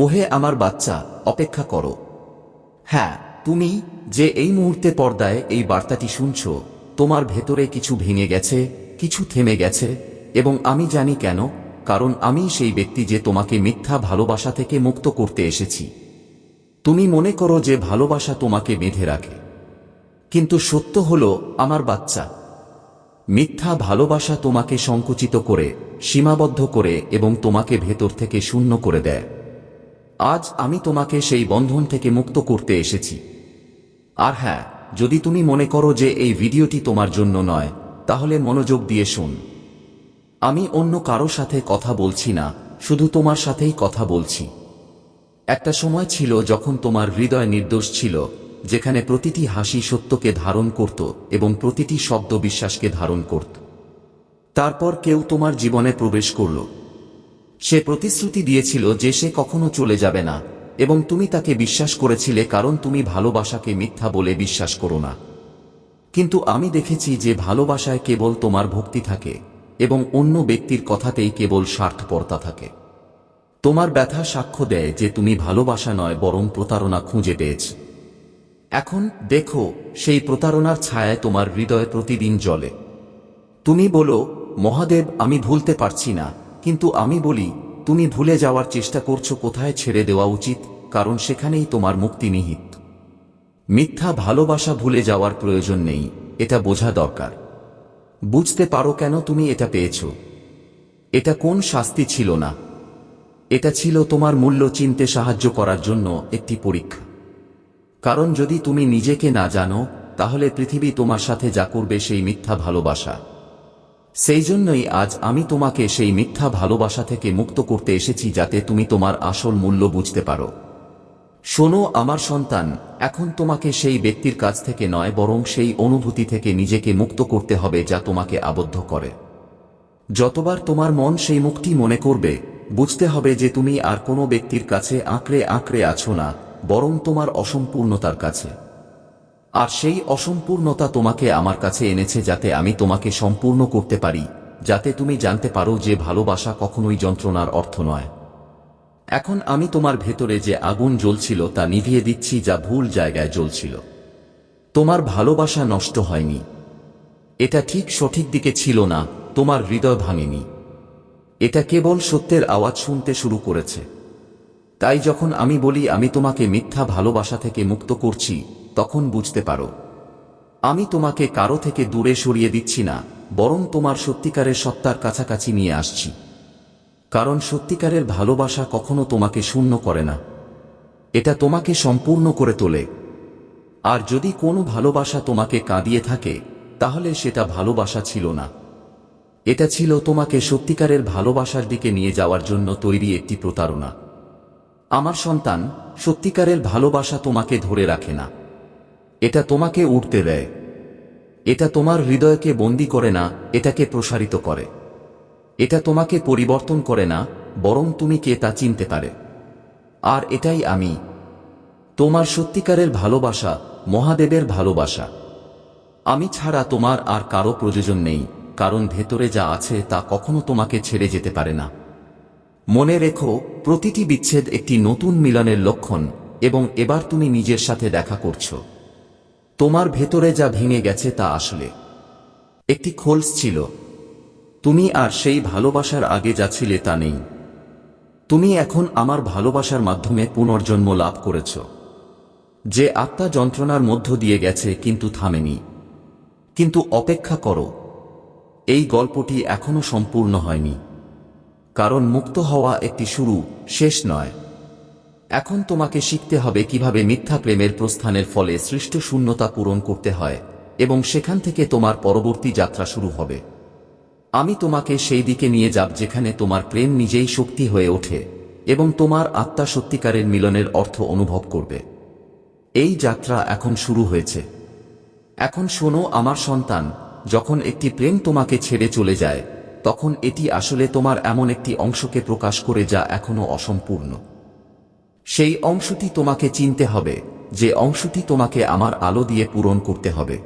ওহে আমার বাচ্চা, অপেক্ষা করো। হ্যাঁ তুমি যে এই মুহূর্তে পর্দায় এই বার্তাটি শুনছ, তোমার ভেতরে কিছু ভেঙে গেছে, কিছু থেমে গেছে, এবং আমি জানি কেন, কারণ আমি সেই ব্যক্তি যে তোমাকে মিথ্যা ভালোবাসা থেকে মুক্ত করতে এসেছি। তুমি মনে করো যে ভালোবাসা তোমাকে বেঁধে রাখে। কিন্তু সত্য হল, আমার বাচ্চা। মিথ্যা ভালোবাসা তোমাকে সংকুচিত করে, সীমাবদ্ধ করে, এবং তোমাকে ভেতর থেকে শূন্য করে দেয়। আজ আমি তোমাকে সেই বন্ধন থেকে মুক্ত করতে এসেছি। আর হ্যাঁ যদি তুমি মনে করো যে এই ভিডিওটি তোমার জন্য নয়, তাহলে মনোযোগ দিয়ে শুন। আমি অন্য কারও সাথে কথা বলছি না, শুধু তোমার সাথেই কথা বলছি। একটা সময় ছিল যখন তোমার হৃদয় নির্দোষ ছিল, যেখানে প্রতিটি হাসি সত্যকে ধারণ করত এবং প্রতিটি শব্দ বিশ্বাসকে ধারণ করত। তারপর কেউ তোমার জীবনে প্রবেশ করল। সে প্রতিশ্রুতি দিয়েছিল যে সে কখনো চলে যাবে না, এবং তুমি তাকে বিশ্বাস করেছিলে কারণ তুমি ভালোবাসাকে মিথ্যা বলে বিশ্বাস করো না। কিন্তু আমি দেখেছি যে ভালোবাসায় কেবল তোমার ভক্তি থাকে, এবং অন্য ব্যক্তির কথাতেই কেবল স্বার্থপরতা থাকে। তোমার ব্যথা সাক্ষ্য দেয় যে তুমি ভালোবাসা নয়, বরং প্রতারণা খুঁজে পেয়েছ। এখন দেখো, সেই প্রতারণার ছায়ায় তোমার হৃদয় প্রতিদিন জলে তুমি বলো, মহাদেব, আমি ভুলতে পারছি না। কিন্তু আমি বলি, তুমি ভুলে যাওয়ার চেষ্টা করছ কোথায় ছেড়ে দেওয়া উচিত, কারণ সেখানেই তোমার মুক্তি নিহিত। মিথ্যা ভালোবাসা ভুলে যাওয়ার প্রয়োজন নেই, এটা বোঝা দরকার। বুঝতে পারো কেন তুমি এটা পেয়েছ? এটা কোন শাস্তি ছিল না? এটা ছিল তোমার মূল্য চিনতে সাহায্য করার জন্য একটি পরীক্ষা। কারণ যদি তুমি নিজেকে না জানো, তাহলে পৃথিবী তোমার সাথে যা করবে সেই মিথ্যা ভালোবাসা। সেই জন্যই আজ আমি তোমাকে সেই মিথ্যা ভালোবাসা থেকে মুক্ত করতে এসেছি যাতে তুমি তোমার আসল মূল্য বুঝতে পারো। শোনো আমার সন্তান, এখন তোমাকে সেই ব্যক্তির কাছ থেকে নয়, বরং সেই অনুভূতি থেকে নিজেকে মুক্ত করতে হবে যা তোমাকে আবদ্ধ করে। যতবার তোমার মন সেই মুক্তি মনে করবে, বুঝতে হবে যে তুমি আর কোনো ব্যক্তির কাছে আঁকড়ে আঁকড়ে আছো না, বরং তোমার অসম্পূর্ণতার কাছে। আর সেই অসম্পূর্ণতা তোমাকে আমার কাছে এনেছে যাতে আমি তোমাকে সম্পূর্ণ করতে পারি, যাতে তুমি জানতে পারো যে ভালোবাসা কখনোই যন্ত্রণার অর্থ নয়। এখন আমি তোমার ভেতরে যে আগুন জ্বলছিল তা নিভিয়ে দিচ্ছি যা ভুল জায়গায় জ্বলছিল। তোমার ভালোবাসা নষ্ট হয়নি। এটা ঠিক সঠিক দিকে ছিল না, তোমার হৃদয় ভাঙেনি। এটা কেবল সত্যের আওয়াজ শুনতে শুরু করেছে। তাই যখন আমি বলি, আমি তোমাকে মিথ্যা ভালোবাসা থেকে মুক্ত করছি তখন বুঝতে পারো। আমি তোমাকে কারও থেকে দূরে সরিয়ে দিচ্ছি না, বরং তোমার সত্যিকারের সত্তার কাছাকাছি নিয়ে আসছি। কারণ সত্যিকারের ভালোবাসা কখনো তোমাকে শূন্য করে না। এটা তোমাকে সম্পূর্ণ করে তোলে। আর যদি কোনো ভালোবাসা তোমাকে কাঁদিয়ে থাকে, তাহলে সেটা ভালোবাসা ছিল না। এটা ছিল তোমাকে সত্যিকারের ভালোবাসার দিকে নিয়ে যাওয়ার জন্য তৈরি একটি প্রতারণা। আমার সন্তান, সত্যিকারের ভালোবাসা তোমাকে ধরে রাখে না। এটা তোমাকে উঠতে দেয়। এটা তোমার হৃদয়কে বন্দি করে না, এটাকে প্রসারিত করে। এটা তোমাকে পরিবর্তন করে না, বরং তুমি কে তা চিনতে পারে। আর এটাই আমি। তোমার সত্যিকারের ভালোবাসা, মহাদেবের ভালোবাসা। আমি ছাড়া তোমার আর কারও প্রয়োজন নেই, কারণ ভেতরে যা আছে তা কখনো তোমাকে ছেড়ে যেতে পারে না। মনে রেখো, প্রতিটি বিচ্ছেদ একটি নতুন মিলনের লক্ষণ, এবং এবার তুমি নিজের সাথে দেখা করছ। তোমার ভেতরে যা ভেঙে গেছে তা আসলে। একটি খোলস ছিল। তুমি আর সেই ভালোবাসার আগে যা ছিলে তা নেই। তুমি এখন আমার ভালোবাসার মাধ্যমে পুনর্জন্ম লাভ করেছ। যে আত্মা যন্ত্রণার মধ্য দিয়ে গেছে কিন্তু থামেনি। কিন্তু অপেক্ষা করো। এই গল্পটি এখনও সম্পূর্ণ হয়নি। কারণ মুক্ত হওয়া একটি শুরু, শেষ নয়। এখন তোমাকে শিখতে হবে কীভাবে মিথ্যা প্রেমের প্রস্থানের ফলে সৃষ্ট শূন্যতা পূরণ করতে হয়, এবং সেখান থেকে তোমার পরবর্তী যাত্রা শুরু হবে। আমি তোমাকে সেই দিকে নিয়ে যাব যেখানে তোমার প্রেম নিজেই শক্তি হয়ে ওঠে, এবং তোমার আত্মা সত্যিকারের মিলনের অর্থ অনুভব করবে। এই যাত্রা এখন শুরু হয়েছে। এখন শোনো আমার সন্তান, যখন একটি প্রেম তোমাকে ছেড়ে চলে যায়, তখন এটি আসলে তোমার এমন একটি অংশকে প্রকাশ করে যা এখনও অসম্পূর্ণ। সেই অংশটি তোমাকে চিনতে হবে, যে অংশটি তোমাকে আমার আলো দিয়ে পূরণ করতে হবে।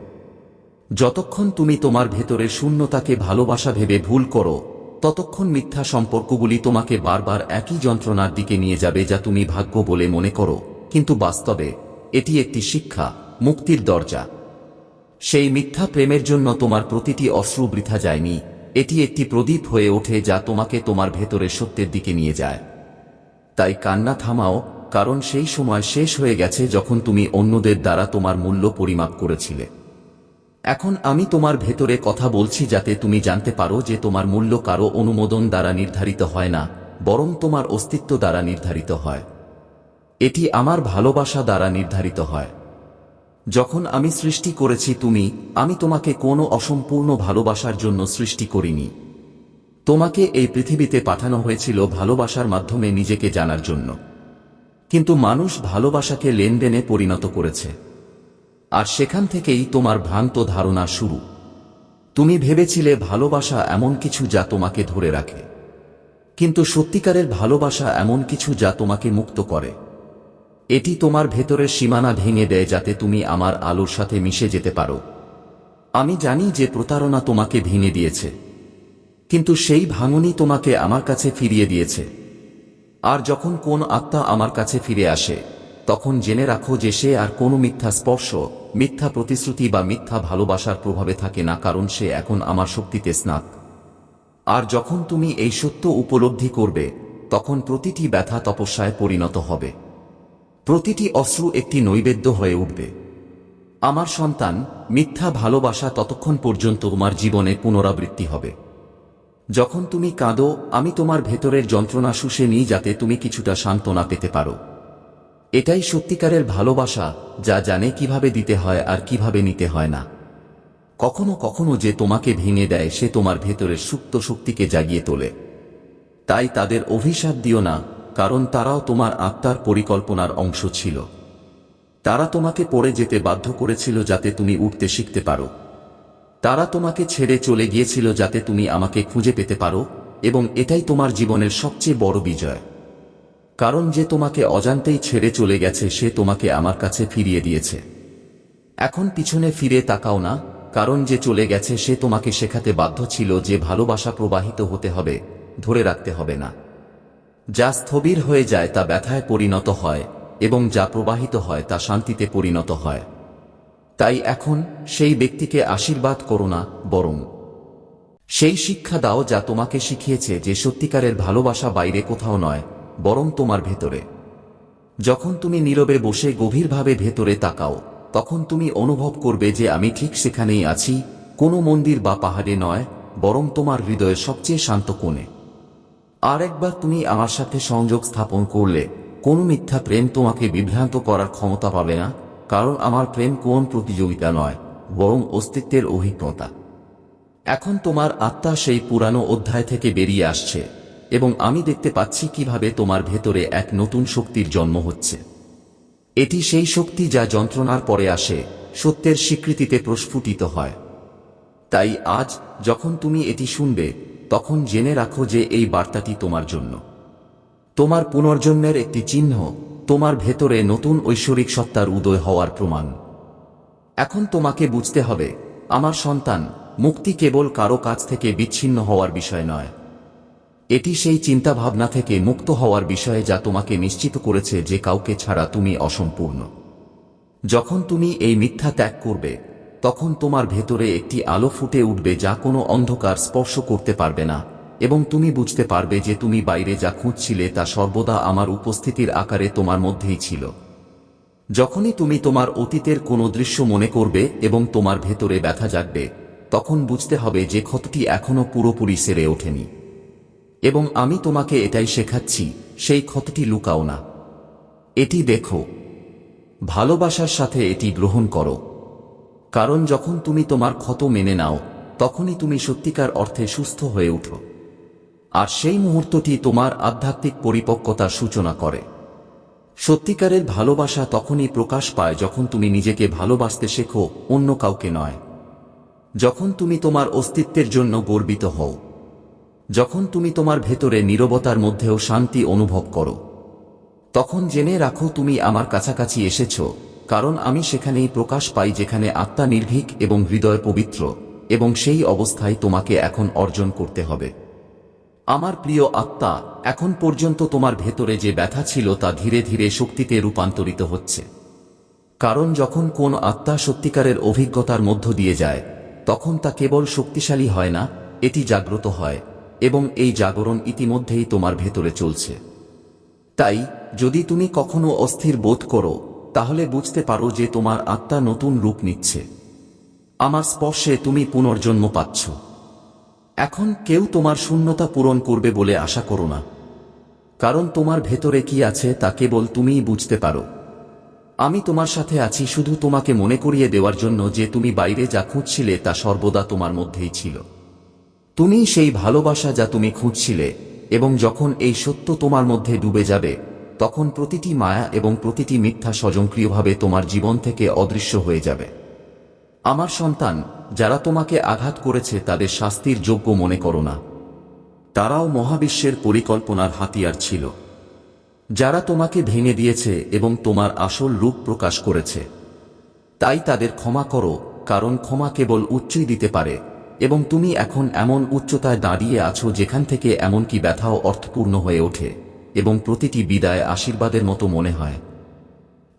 যতক্ষণ তুমি তোমার ভেতরের শূন্যতাকে ভালোবাসা ভেবে ভুল করো, ততক্ষণ মিথ্যা সম্পর্কগুলি তোমাকে বারবার একই যন্ত্রণার দিকে নিয়ে যাবে যা তুমি ভাগ্য বলে মনে করো, কিন্তু বাস্তবে, এটি একটি শিক্ষা, মুক্তির দরজা। সেই মিথ্যা প্রেমের জন্য তোমার প্রতিটি অশ্রু বৃথা যায়নি, এটি একটি প্রদীপ হয়ে ওঠে যা তোমাকে তোমার ভেতরের সত্যের দিকে নিয়ে যায়। তাই কান্না থামাও, কারণ সেই সময় শেষ হয়ে গেছে যখন তুমি অন্যদের দ্বারা তোমার মূল্য পরিমাপ করেছিলে। এখন আমি তোমার ভেতরে কথা বলছি যাতে তুমি জানতে পারো যে তোমার মূল্য কারও অনুমোদন দ্বারা নির্ধারিত হয় না, বরং তোমার অস্তিত্ব দ্বারা নির্ধারিত হয়। এটি আমার ভালোবাসা দ্বারা নির্ধারিত হয়। যখন আমি সৃষ্টি করেছি তুমি, আমি তোমাকে কোনো অসম্পূর্ণ ভালোবাসার জন্য সৃষ্টি করিনি। তোমাকে এই পৃথিবীতে পাঠানো হয়েছিল ভালোবাসার মাধ্যমে নিজেকে জানার জন্য। কিন্তু মানুষ ভালোবাসাকে লেনদেনে পরিণত করেছে। আর সেখান থেকেই তোমার ভ্রান্ত ধারণা শুরু। তুমি ভেবেছিলে ভালোবাসা এমন কিছু যা তোমাকে ধরে রাখে। কিন্তু সত্যিকারের ভালোবাসা এমন কিছু যা তোমাকে মুক্ত করে। এটি তোমার ভেতরের সীমানা ভেঙে দেয় যাতে তুমি আমার আলোর সাথে মিশে যেতে পারো। আমি জানি যে প্রতারণা তোমাকে ভেঙে দিয়েছে। কিন্তু সেই ভাঙনই তোমাকে আমার কাছে ফিরিয়ে দিয়েছে। আর যখন কোন আত্মা আমার কাছে ফিরে আসে, তখন জেনে রাখো যে সে আর কোনো মিথ্যা স্পর্শ, মিথ্যা প্রতিশ্রুতি বা মিথ্যা ভালোবাসার প্রভাবে থাকে না, কারণ সে এখন আমার শক্তিতে স্নাত। আর যখন তুমি এই সত্য উপলব্ধি করবে, তখন প্রতিটি ব্যথা তপস্যায় পরিণত হবে। প্রতিটি অশ্রু একটি নৈবেদ্য হয়ে উঠবে। আমার সন্তান, মিথ্যা ভালোবাসা ততক্ষণ পর্যন্ত তোমার জীবনে পুনরাবৃত্তি হবে। যখন তুমি কাঁদো, আমি তোমার ভেতরের যন্ত্রণা শুষে নিই যাতে তুমি কিছুটা সান্ত্বনা পেতে পারো। এটাই সত্যিকারের ভালোবাসা, যা জানে কীভাবে দিতে হয় আর কীভাবে নিতে হয় না। কখনো কখনো যে তোমাকে ভেঙে দেয়, সে তোমার ভেতরের সুপ্ত শক্তিকে জাগিয়ে তোলে। তাই তাদের অভিশাপ দিও না, কারণ তারাও তোমার আত্মার পরিকল্পনার অংশ ছিল। তারা তোমাকে পড়ে যেতে বাধ্য করেছিল যাতে তুমি উঠতে শিখতে পারো। তারা তোমাকে ছেড়ে চলে গিয়েছিল যাতে তুমি আমাকে খুঁজে পেতে পারো, এবং এটাই তোমার জীবনের সবচেয়ে বড় বিজয়। কারণ যে তোমাকে অজান্তেই ছেড়ে চলে গেছে, সে তোমাকে আমার কাছে ফিরিয়ে দিয়েছে। এখন পিছনে ফিরে তাকাও না, কারণ যে চলে গেছে, সে তোমাকে শেখাতে বাধ্য ছিল যে ভালোবাসা প্রবাহিত হতে হবে, ধরে রাখতে হবে না। যা স্থবির হয়ে যায় তা ব্যথায় পরিণত হয়, এবং যা প্রবাহিত হয় তা শান্তিতে পরিণত হয়। তাই এখন সেই ব্যক্তিকে আশীর্বাদ করো না, বরং। সেই শিক্ষা দাও যা তোমাকে শিখিয়েছে যে সত্যিকারের ভালোবাসা বাইরে কোথাও নয়, বরং তোমার ভেতরে। যখন তুমি নীরবে বসে গভীরভাবে ভেতরে তাকাও, তখন তুমি অনুভব করবে যে আমি ঠিক সেখানেই আছি, কোনো মন্দির বা পাহাড়ে নয়, বরং তোমার হৃদয়ের সবচেয়ে শান্ত কোণে। আর একবার তুমি আমার সাথে সংযোগ স্থাপন করলে, কোনো মিথ্যা প্রেম তোমাকে বিভ্রান্ত করার ক্ষমতা পাবে না কারণ আমার প্রেম কোন প্রতিযোগিতা নয়, বরং অস্তিত্বের অভিজ্ঞতা। এখন তোমার আত্মা সেই পুরানো অধ্যায় থেকে বেরিয়ে আসছে, এবং আমি দেখতে পাচ্ছি কীভাবে তোমার ভেতরে এক নতুন শক্তির জন্ম হচ্ছে। এটি সেই শক্তি যা যন্ত্রণার পরে আসে, সত্যের স্বীকৃতিতে প্রস্ফুটিত হয়। তাই আজ, যখন তুমি এটি শুনবে, তখন জেনে রাখো যে এই বার্তাটি তোমার জন্য। তোমার পুনর্জন্মের একটি চিহ্ন তোমার ভেতরে নতুন ঐশ্বরিক সত্তার উদয় হওয়ার প্রমাণ। এখন তোমাকে বুঝতে হবে, আমার সন্তান, মুক্তি কেবল কারও কাছ থেকে বিচ্ছিন্ন হওয়ার বিষয় নয়। এটি সেই চিন্তাভাবনা থেকে মুক্ত হওয়ার বিষয়ে যা তোমাকে নিশ্চিত করেছে যে কাউকে ছাড়া তুমি অসম্পূর্ণ। যখন তুমি এই মিথ্যা ত্যাগ করবে, তখন তোমার ভেতরে একটি আলো ফুটে উঠবে যা কোনো অন্ধকার স্পর্শ করতে পারবে না। এবং তুমি বুঝতে পারবে যে তুমি বাইরে যা খুঁজছিলে তা সর্বদা আমার উপস্থিতির আকারে তোমার মধ্যেই ছিল। যখনই তুমি তোমার অতীতের কোনো দৃশ্য মনে করবে এবং তোমার ভেতরে ব্যথা জাগবে, তখন বুঝতে হবে যে ক্ষতটি এখনও পুরোপুরি সেরে ওঠেনি। এবং আমি তোমাকে এটাই শেখাচ্ছি, সেই ক্ষতটি লুকাও না। এটি দেখো। ভালোবাসার সাথে এটি গ্রহণ করো। কারণ যখন তুমি তোমার ক্ষত মেনে নাও, তখনই তুমি সত্যিকার অর্থে সুস্থ হয়ে উঠো। আর সেই মুহূর্তটি তোমার আধ্যাত্মিক পরিপক্কতার সূচনা করে। সত্যিকারের ভালোবাসা তখনই প্রকাশ পায় যখন তুমি নিজেকে ভালোবাসতে শেখো, অন্য কাউকে নয়। যখন তুমি তোমার অস্তিত্বের জন্য গর্বিত হও। যখন তুমি তোমার ভেতরে নীরবতার মধ্যেও শান্তি অনুভব করো। তখন জেনে রাখো তুমি আমার কাছাকাছি এসেছ, কারণ আমি সেখানেই প্রকাশ পাই যেখানে আত্মা নির্ভীক এবং হৃদয় পবিত্র, এবং সেই অবস্থায় তোমাকে এখন অর্জন করতে হবে। আমার প্রিয় আত্মা, এখন পর্যন্ত তোমার ভেতরে যে ব্যথা ছিল তা ধীরে ধীরে শক্তিতে রূপান্তরিত হচ্ছে। কারণ যখন কোন আত্মা সত্যিকারের অভিজ্ঞতার মধ্য দিয়ে যায়, তখন তা কেবল শক্তিশালী হয় না, এটি জাগ্রত হয়, এবং এই জাগরণ ইতিমধ্যেই তোমার ভেতরে চলছে। তাই, যদি তুমি কখনো অস্থির বোধ করো, তাহলে বুঝতে পারো যে তোমার আত্মা নতুন রূপ নিচ্ছে। আমার স্পর্শে তুমি পুনর্জন্ম পাচ্ছ। এখন কেউ তোমার শূন্যতা পূরণ করবে বলে আশা করো না। কারণ তোমার ভেতরে কি আছে তা কেবল তুমিই বুঝতে পারো। আমি তোমার সাথে আছি শুধু তোমাকে মনে করিয়ে দেওয়ার জন্য যে তুমি বাইরে যা খুঁজছিলে তা সর্বদা তোমার মধ্যেই ছিল। তুমি সেই ভালোবাসা যা তুমি খুঁজছিলে, এবং যখন এই সত্য তোমার মধ্যে ডুবে যাবে, তখন প্রতিটি মায়া এবং প্রতিটি মিথ্যা স্বয়ংক্রিয়ভাবে তোমার জীবন থেকে অদৃশ্য হয়ে যাবে। আমার সন্তান, যারা তোমাকে আঘাত করেছে তাদের শাস্তির যোগ্য মনে করো না। তারাও মহাবিশ্বের পরিকল্পনার হাতিয়ার ছিল। যারা তোমাকে ভেঙে দিয়েছে এবং তোমার আসল রূপ প্রকাশ করেছে। তাই তাদের ক্ষমা করো, কারণ ক্ষমা কেবল উচ্চই দিতে পারে, এবং তুমি এখন এমন উচ্চতায় দাঁড়িয়ে আছো যেখান থেকে এমনকি ব্যথাও অর্থপূর্ণ হয়ে ওঠে, এবং প্রতিটি বিদায় আশীর্বাদের মতো মনে হয়।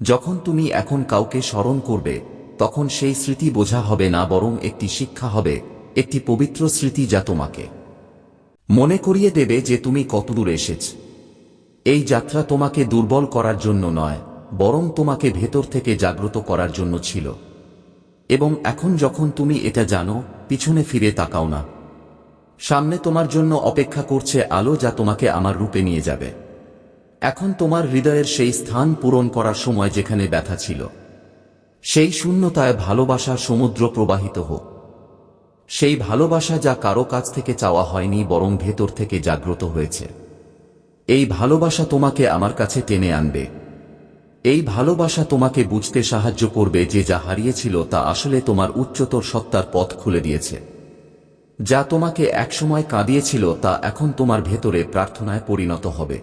যখন তুমি এখন কাউকে স্মরণ করবে তখন সেই স্মৃতি বোঝা হবে না বরং একটি শিক্ষা হবে, একটি পবিত্র স্মৃতি যা তোমাকে মনে করিয়ে দেবে যে তুমি কতদূর এসেছ। এই যাত্রা তোমাকে দুর্বল করার জন্য নয়, বরং তোমাকে ভেতর থেকে জাগ্রত করার জন্য ছিল। এবং এখন যখন তুমি এটা জানো, পিছনে ফিরে তাকাও না। সামনে তোমার জন্য অপেক্ষা করছে আলো যা তোমাকে আমার রূপে নিয়ে যাবে। এখন তোমার হৃদয়ের সেই স্থান পূরণ করার সময় যেখানে ব্যথা ছিল। সেই শূন্যতায় ভালোবাসার সমুদ্র প্রবাহিত হোক। সেই ভালোবাসা যা কারও কাছ থেকে চাওয়া হয়নি, বরং ভেতর থেকে জাগ্রত হয়েছে। এই ভালোবাসা তোমাকে আমার কাছে টেনে আনবে। এই ভালোবাসা তোমাকে বুঝতে সাহায্য করবে যে যা হারিয়েছিল তা আসলে তোমার উচ্চতর সত্তার পথ খুলে দিয়েছে। যা তোমাকে একসময় কাঁদিয়েছিল তা এখন তোমার ভেতরে প্রার্থনায় পরিণত হবে।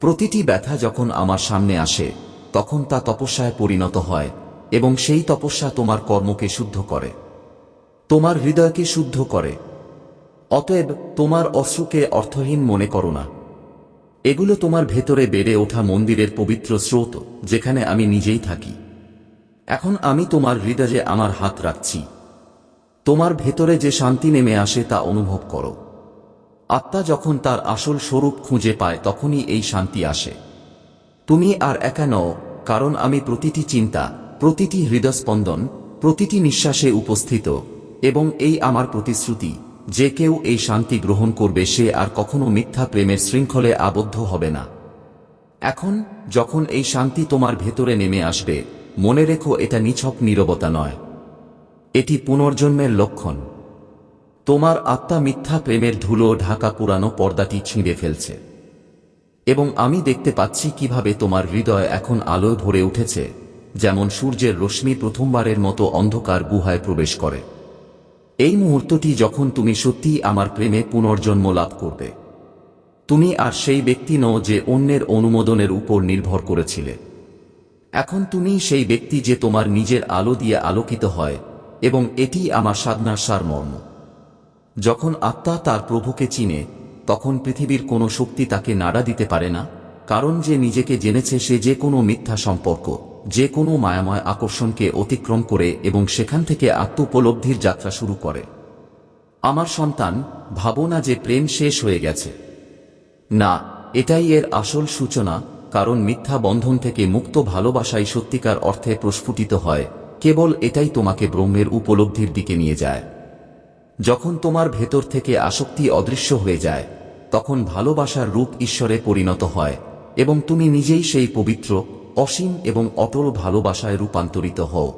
প্রতিটি ব্যথা যখন আমার সামনে আসে, তখন তা তপস্যায় পরিণত হয়। এবং সেই তপস্যা তোমার কর্মকে শুদ্ধ করে। তোমার হৃদয়কে শুদ্ধ করে। অতএব তোমার অশ্রুকে অর্থহীন মনে করো না। এগুলো তোমার ভেতরে বেড়ে ওঠা মন্দিরের পবিত্র স্রোত, যেখানে আমি নিজেই থাকি। এখন আমি তোমার হৃদয়ে আমার হাত রাখছি। তোমার ভেতরে যে শান্তি নেমে আসে তা অনুভব করো। আত্মা যখন তার আসল স্বরূপ খুঁজে পায়, তখনই এই শান্তি আসে। তুমি আর একা নও, কারণ আমি প্রতিটি চিন্তা প্রতিটি হৃদস্পন্দন, প্রতিটি নিঃশ্বাসে উপস্থিত, এবং এই আমার প্রতিশ্রুতি, যে কেউ এই শান্তি গ্রহণ করবে সে আর কখনো মিথ্যা প্রেমের শৃঙ্খলে আবদ্ধ হবে না। এখন, যখন এই শান্তি তোমার ভেতরে নেমে আসবে, মনে রেখো এটা নিছক নীরবতা নয়। এটি পুনর্জন্মের লক্ষণ। তোমার আত্মা মিথ্যা প্রেমের ধুলো ঢাকা পুরানো পর্দাটি ছিঁড়ে ফেলছে। এবং আমি দেখতে পাচ্ছি কীভাবে তোমার হৃদয় এখন আলোয় ভরে উঠেছে। যেমন সূর্যের রশ্মি প্রথমবারের মতো অন্ধকার গুহায় প্রবেশ করে। এই মুহূর্তটি যখন তুমি সত্যিই আমার প্রেমে পুনর্জন্ম লাভ করবে। তুমি আর সেই ব্যক্তি নও যে অন্যের অনুমোদনের উপর নির্ভর করেছিলে। এখন তুমি সেই ব্যক্তি যে তোমার নিজের আলো দিয়ে আলোকিত হয়, এবং এটি আমার সাধনার সারমর্ম। যখন আত্মা তার প্রভুকে চিনে, তখন পৃথিবীর কোনো শক্তি তাকে নাড়া দিতে পারে না, কারণ যে নিজেকে জেনেছে সে যে কোনো মিথ্যা সম্পর্ক। যে কোনো মায়াময় আকর্ষণকে অতিক্রম করে এবং সেখান থেকে আত্মোপলব্ধির যাত্রা শুরু করে। আমার সন্তান, ভাবো না যে প্রেম শেষ হয়ে গেছে। না, এটাই এর আসল সূচনা, কারণ মিথ্যা বন্ধন থেকে মুক্ত ভালোবাসাই সত্যিকার অর্থে প্রস্ফুটিত হয়, কেবল এটাই তোমাকে ব্রহ্মের উপলব্ধির দিকে নিয়ে যায়। যখন তোমার ভেতর থেকে আসক্তি অদৃশ্য হয়ে যায়, তখন ভালোবাসার রূপ ঈশ্বরে পরিণত হয়, এবং তুমি নিজেই সেই পবিত্র অসীম এবং অটল ভালোবাসায় রূপান্তরিত হও।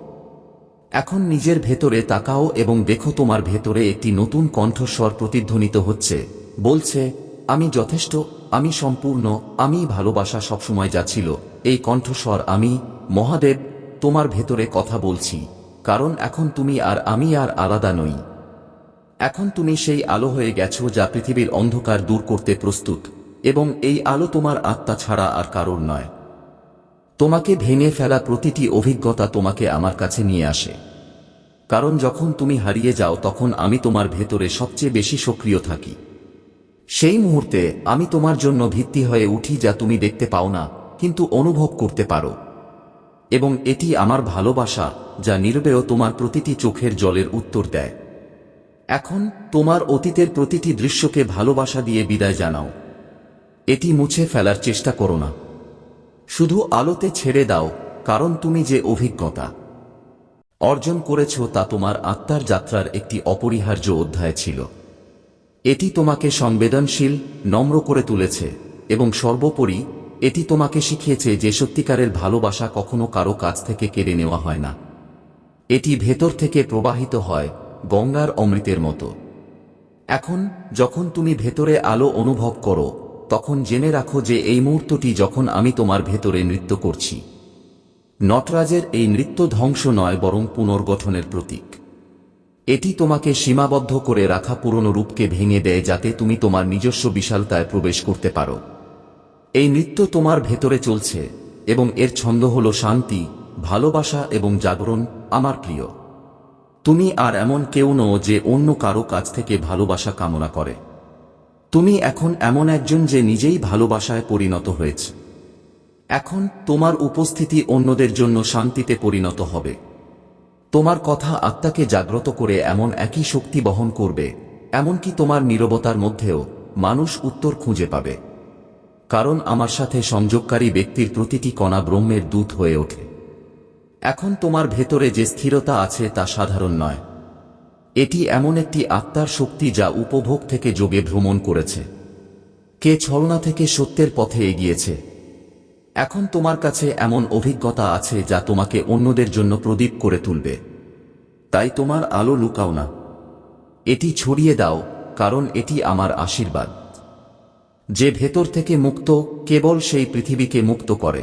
এখন নিজের ভেতরে তাকাও এবং দেখো তোমার ভেতরে একটি নতুন কণ্ঠস্বর প্রতিধ্বনিত হচ্ছে। বলছে, আমি যথেষ্ট, আমি সম্পূর্ণ, আমি ভালোবাসা সবসময় যা ছিল। এই কণ্ঠস্বর আমি, মহাদেব, তোমার ভেতরে কথা বলছি। কারণ এখন তুমি আর আমি আর আলাদা নই। এখন তুমি সেই আলো হয়ে গেছো যা পৃথিবীর অন্ধকার দূর করতে প্রস্তুত। এবং এই আলো তোমার আত্মা ছাড়া আর কারোর নয়। তোমাকে ভেঙে ফেলা প্রতিটি অভিজ্ঞতা তোমাকে আমার কাছে নিয়ে আসে। কারণ যখন তুমি হারিয়ে যাও, তখন আমি তোমার ভেতরে সবচেয়ে বেশি সক্রিয় থাকি। সেই মুহূর্তে আমি তোমার জন্য ভিত্তি হয়ে উঠি যা তুমি দেখতে পাও না, কিন্তু অনুভব করতে পারো। এবং এটি আমার ভালোবাসা, যা নীরবেও তোমার প্রতিটি চোখের জলের উত্তর দেয়। এখন, তোমার অতীতের প্রতিটি দৃশ্যকে ভালোবাসা দিয়ে বিদায় জানাও। এটি মুছে ফেলার চেষ্টা করো না। শুধু আলোতে ছেড়ে দাও, কারণ তুমি যে অভিজ্ঞতা অর্জন করেছ তা তোমার আত্মার যাত্রার একটি অপরিহার্য অধ্যায় ছিল। এটি তোমাকে সংবেদনশীল, নম্র করে তুলেছে, এবং সর্বোপরি এটি তোমাকে শিখিয়েছে যে সত্যিকারের ভালোবাসা কখনো কারও কাছ থেকে কেড়ে নেওয়া হয় না। এটি ভেতর থেকে প্রবাহিত হয় গঙ্গার অমৃতের মতো। এখন, যখন তুমি ভেতরে আলো অনুভব করো তখন জেনে রাখো যে এই মুহূর্তটি যখন আমি তোমার ভেতরে নৃত্য করছি। নটরাজের এই নৃত্য ধ্বংস নয় বরং পুনর্গঠনের প্রতীক। এটি তোমাকে সীমাবদ্ধ করে রাখা পুরনো রূপকে ভেঙে দেয় যাতে তুমি তোমার নিজস্ব বিশালতায় প্রবেশ করতে পারো। এই নৃত্য তোমার ভেতরে চলছে এবং এর ছন্দ হল শান্তি, ভালোবাসা এবং জাগরণ, আমার প্রিয়। তুমি আর এমন কেউ নও যে অন্য কারও কাছ থেকে ভালোবাসা কামনা করে। তুমি এখন এমন একজন যে নিজেই ভালোবাসায় পরিণত হয়েছে। এখন তোমার উপস্থিতি অন্যদের জন্য শান্তিতে পরিণত হবে। তোমার কথা আত্মাকে জাগ্রত করে এমন একই শক্তি বহন করবে, এমনকি তোমার নীরবতার মধ্যেও মানুষ উত্তর খুঁজে পাবে। কারণ আমার সাথে সংযোগকারী ব্যক্তির প্রতিটি কণা ব্রহ্মের দূত হয়ে ওঠে। এখন তোমার ভেতরে যে স্থিরতা আছে তা সাধারণ নয়। এটি এমন একটি আত্মার শক্তি যা উপভোগ থেকে যোগে ভ্রমণ করেছে। কে ছলনা থেকে সত্যের পথে এগিয়েছে। এখন তোমার কাছে এমন অভিজ্ঞতা আছে যা তোমাকে অন্যদের জন্য প্রদীপ করে তুলবে। তাই তোমার আলো লুকাও না। এটি ছড়িয়ে দাও, কারণ এটি আমার আশীর্বাদ। যে ভেতর থেকে মুক্ত, কেবল সেই পৃথিবীকে মুক্ত করে।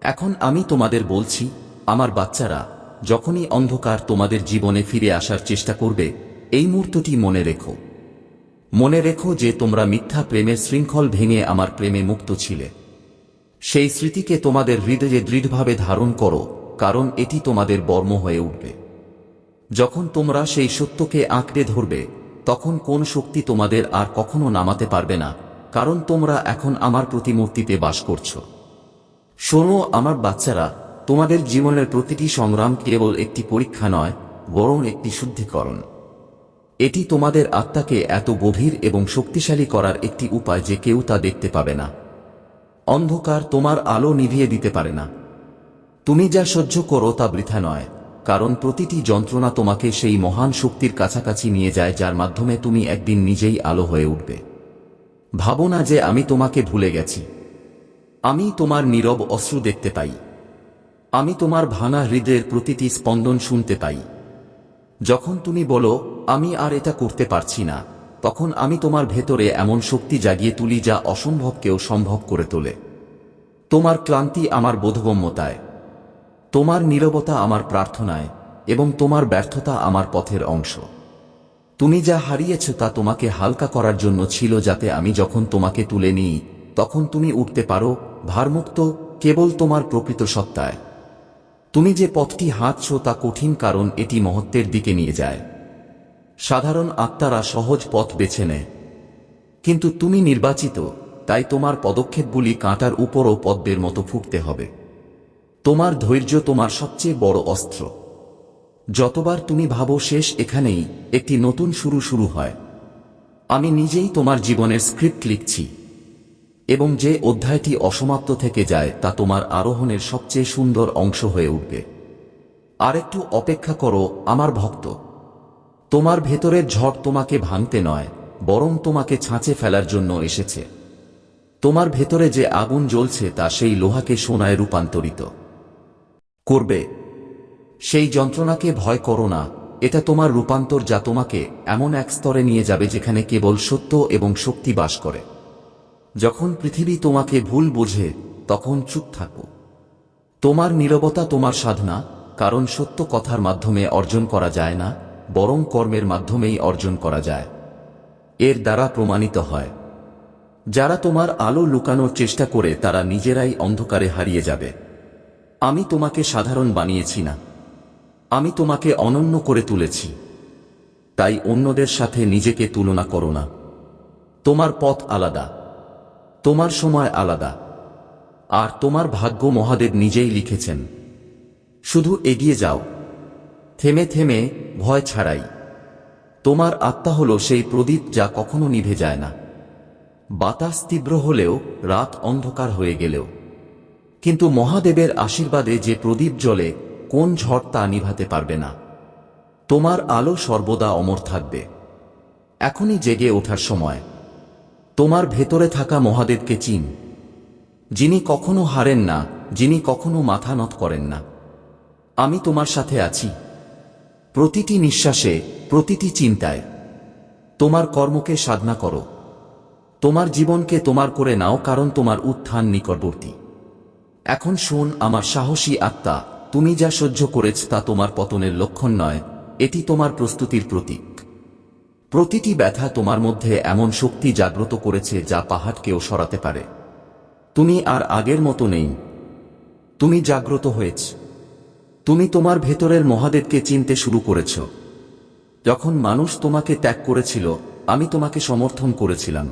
এখন আমি তোমাদের বলছি, আমার বাচ্চারা যখনই অন্ধকার তোমাদের জীবনে ফিরে আসার চেষ্টা করবে, এই মুহূর্তটি মনে রেখো। মনে রেখো যে তোমরা মিথ্যা প্রেমের শৃঙ্খল ভেঙে আমার প্রেমে মুক্ত ছিলে। সেই স্মৃতিকে তোমাদের হৃদয়ে দৃঢ়ভাবে ধারণ করো, কারণ এটি তোমাদের বর্ম হয়ে উঠবে। যখন তোমরা সেই সত্যকে আঁকড়ে ধরবে, তখন কোন শক্তি তোমাদের আর কখনো নামাতে পারবে না, কারণ তোমরা এখন আমার প্রতিমূর্তিতে বাস করছ। শোনো আমার বাচ্চারা তোমাদের জীবনের প্রতিটি সংগ্রাম কেবল একটি পরীক্ষা নয়, বরং একটি শুদ্ধিকরণ। এটি তোমাদের আত্মাকে এত গভীর এবং শক্তিশালী করার একটি উপায় যে কেউ তা দেখতে পাবে না। অন্ধকার তোমার আলো নিভিয়ে দিতে পারে না। তুমি যা সহ্য করো তা বৃথা নয়, কারণ প্রতিটি যন্ত্রণা তোমাকে সেই মহান শক্তির কাছাকাছি নিয়ে যায় যার মাধ্যমে তুমি একদিন নিজেই আলো হয়ে উঠবে। ভাবো না যে আমি তোমাকে ভুলে গেছি। আমি তোমার নীরব অশ্রু দেখতে পাই। আমি তোমার ভাঙা হৃদয়ের প্রতিটি স্পন্দন শুনতে পাই। যখন তুমি বলো, আমি আর এটা করতে পারছি না, তখন আমি তোমার ভেতরে এমন শক্তি জাগিয়ে তুলি যা অসম্ভবকেও সম্ভব করে তোলে। তোমার ক্লান্তি আমার বোধগম্যতায়। তোমার নীরবতা আমার প্রার্থনায় এবং তোমার ব্যর্থতা আমার পথের অংশ। তুমি যা হারিয়েছ তা তোমাকে হালকা করার জন্য ছিল যাতে আমি যখন তোমাকে তুলে নিই, তখন তুমি উঠতে পারো, ভারমুক্ত, কেবল তোমার প্রকৃত সত্তায়। তুমি যে পথটি হাঁটছ তা কঠিন কারণ এটি মহত্বের দিকে নিয়ে যায়। সাধারণ আত্মারা সহজ পথ বেছে নেয়। কিন্তু তুমি নির্বাচিত, তাই তোমার পদক্ষেপগুলি কাঁটার উপরও পদ্মের মতো ফুটতে হবে। তোমার ধৈর্য তোমার সবচেয়ে বড় অস্ত্র। যতবার তুমি ভাবো শেষ এখানেই একটি নতুন শুরু শুরু হয়। আমি নিজেই তোমার জীবনের স্ক্রিপ্ট লিখছি। এবং যে অধ্যায়টি অসমাপ্ত থেকে যায়, তা তোমার আরোহণের সবচেয়ে সুন্দর অংশ হয়ে উঠবে। আরেকটু অপেক্ষা করো, আমার ভক্ত। তোমার ভেতরের ঝড় তোমাকে ভাঙতে নয়, বরং তোমাকে ছাঁচে ফেলার জন্য এসেছে। তোমার ভেতরে যে আগুন জ্বলছে, তা সেই লোহাকে সোনায় রূপান্তরিত। করবে। সেই যন্ত্রণাকে ভয় করো না, এটা তোমার রূপান্তর যা তোমাকে এমন এক স্তরে নিয়ে যাবে যেখানে কেবল সত্য এবং শক্তি বাস করে। যখন পৃথিবী তোমাকে ভুল বোঝে, তখন চুপ থাকো। তোমার নীরবতা তোমার সাধনা, কারণ সত্য কথার মাধ্যমে অর্জন করা যায় না, বরং কর্মের মাধ্যমেই অর্জন করা যায়। এর দ্বারা প্রমাণিত হয়। যারা তোমার আলো লুকানোর চেষ্টা করে, তারা নিজেরাই অন্ধকারে হারিয়ে যাবে। আমি তোমাকে সাধারণ বানিয়েছি না। আমি তোমাকে অনন্য করে তুলেছি। তাই অন্যদের সাথে নিজেকে তুলনা করো না। তোমার পথ আলাদা। তোমার সময় আলাদা। আর তোমার ভাগ্য মহাদেব নিজেই লিখেছেন। শুধু এগিয়ে যাও। থেমে থেমে ভয় ছাড়াই। তোমার আত্মা হল সেই প্রদীপ যা কখনো নিভে যায় না। বাতাস তীব্র হলেও রাত অন্ধকার হয়ে গেলেও। কিন্তু মহাদেবের আশীর্বাদে যে প্রদীপ জ্বলে, কোন ঝড় তা নিভাতে পারবে না। তোমার আলো সর্বদা অমর থাকবে। এখনই জেগে ওঠার সময়। তোমার ভেতরে থাকা মহাদেবকে চিন। যিনি কখনো হারেন না, যিনি কখনো মাথা নত করেন না। আমি তোমার সাথে আছি। প্রতিটি নিঃশ্বাসে, প্রতিটি চিন্তায়। তোমার কর্মকে সাধনা করো। তোমার জীবনকে তোমার করে নাও, কারণ তোমার উত্থান নিকটবর্তী। এখন শোন, আমার সাহসী আত্মা, তুমি যা সহ্য করেছ তা তোমার পতনের লক্ষণ নয়, এটি তোমার প্রস্তুতির প্রতীক। প্রতিটি ব্যথা তোমার মধ্যে এমন শক্তি জাগ্রত করেছে যা পাহাড়কেও সরাতে পারে। তুমি আর আগের মতো নেই। তুমি জাগ্রত হয়েছ। তুমি তোমার ভেতরের মহাদেবকে চিনতে শুরু করেছ। যখন মানুষ তোমাকে ত্যাগ করেছিল, আমি তোমাকে সমর্থন করেছিলাম।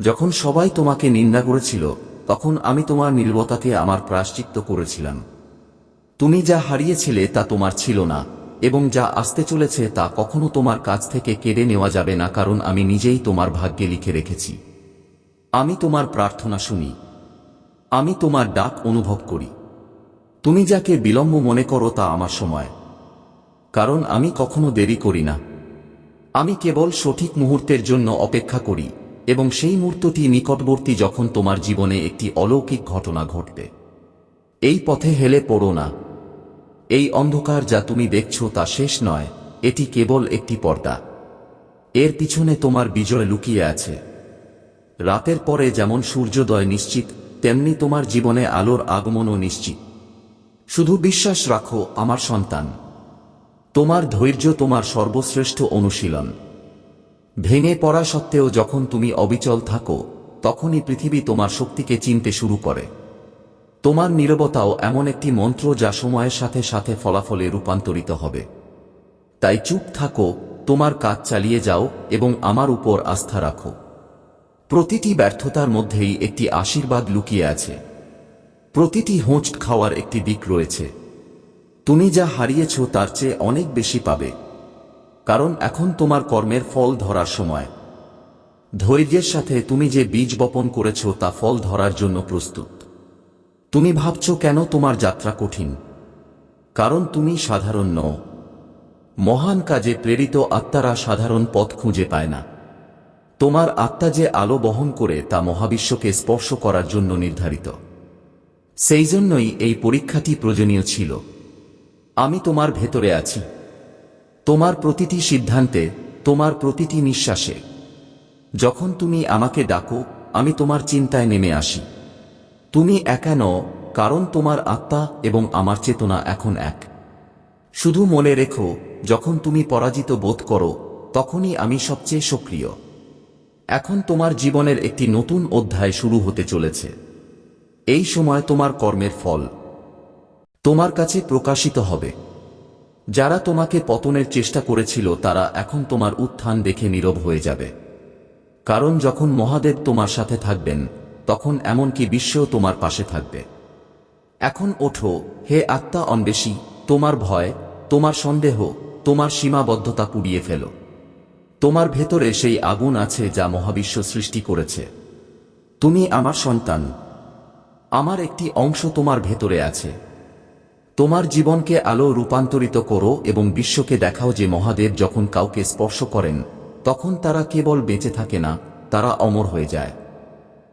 যখন সবাই তোমাকে নিন্দা করেছিল, তখন আমি তোমার নির্বতাকে আমার প্রায়শ্চিত্ত করেছিলাম। তুমি যা হারিয়েছিলে তা তোমার ছিল না। এবং যা আসতে চলেছে তা কখনো তোমার কাছ থেকে কেড়ে নেওয়া যাবে না, কারণ আমি নিজেই তোমার ভাগ্যে লিখে রেখেছি। আমি তোমার প্রার্থনা শুনি। আমি তোমার ডাক অনুভব করি। তুমি যাকে বিলম্ব মনে করো তা আমার সময়। কারণ আমি কখনো দেরি করি না। আমি কেবল সঠিক মুহূর্তের জন্য অপেক্ষা করি এবং সেই মুহূর্তটি নিকটবর্তী যখন তোমার জীবনে একটি অলৌকিক ঘটনা ঘটবে। এই পথে হেলে পড়ো না। এই অন্ধকার যা তুমি দেখছ তা শেষ নয়, এটি কেবল একটি পর্দা। এর পিছনে তোমার বিজয় লুকিয়ে আছে। রাতের পরে যেমন সূর্যোদয় নিশ্চিত, তেমনি তোমার জীবনে আলোর আগমনও নিশ্চিত। শুধু বিশ্বাস রাখো, আমার সন্তান। তোমার ধৈর্য তোমার সর্বশ্রেষ্ঠ অনুশীলন। ভেঙে পড়া সত্ত্বেও যখন তুমি অবিচল থাকো, তখনই পৃথিবী তোমার শক্তিকে চিনতে শুরু করে। তোমার নীরবতাও এমন একটি মন্ত্র যা সময়ের সাথে সাথে ফলাফলে রূপান্তরিত হবে। তাই চুপ থাকো, তোমার কাজ চালিয়ে যাও এবং আমার উপর আস্থা রাখো। প্রতিটি ব্যর্থতার মধ্যেই একটি আশীর্বাদ লুকিয়ে আছে। প্রতিটি হোঁচ খাওয়ার একটি দিক রয়েছে। তুমি যা হারিয়েছ তার চেয়ে অনেক বেশি পাবে। কারণ এখন তোমার কর্মের ফল ধরার সময়। ধৈর্যের সাথে তুমি যে বীজ বপন করেছ তা ফল ধরার জন্য প্রস্তুত। তুমি ভাবছ কেন তোমার যাত্রা কঠিন? কারণ তুমি সাধারণ নও। মহান কাজে প্রেরিত আত্মারা সাধারণ পথ খুঁজে পায় না। তোমার আত্মা যে আলো বহন করে তা মহাবিশ্বকে স্পর্শ করার জন্য নির্ধারিত। সেই জন্যই এই পরীক্ষাটি প্রয়োজনীয় ছিল। আমি তোমার ভেতরে আছি। তোমার প্রতিটি সিদ্ধান্তে, তোমার প্রতিটি নিঃশ্বাসে। যখন তুমি আমাকে ডাকো, আমি তোমার চিন্তায় নেমে আসি। তুমি একা নও, কারণ তোমার আত্মা এবং আমার চেতনা এখন এক। শুধু মনে রেখো, যখন তুমি পরাজিত বোধ করো, তখনই আমি সবচেয়ে সক্রিয়। এখন তোমার জীবনের একটি নতুন অধ্যায় শুরু হতে চলেছে। এই সময় তোমার কর্মের ফল। তোমার কাছে প্রকাশিত হবে। যারা তোমাকে পতনের চেষ্টা করেছিল, তারা এখন তোমার উত্থান দেখে নীরব হয়ে যাবে। কারণ যখন মহাদেব তোমার সাথে থাকবেন তখন এমনকি বিশ্বও তোমার পাশে থাকবে। এখন ওঠো, হে আত্মা অন্বেষী, তোমার ভয়, তোমার সন্দেহ, তোমার সীমাবদ্ধতা পুড়িয়ে ফেলো। তোমার ভেতরে সেই আগুন আছে যা মহাবিশ্ব সৃষ্টি করেছে। তুমি আমার সন্তান। আমার একটি অংশ তোমার ভেতরে আছে। তোমার জীবনকে আলো রূপান্তরিত করো এবং বিশ্বকে দেখাও যে মহাদেব যখন কাউকে স্পর্শ করেন, তখন তারা কেবল বেঁচে থাকে না, তারা অমর হয়ে যায়।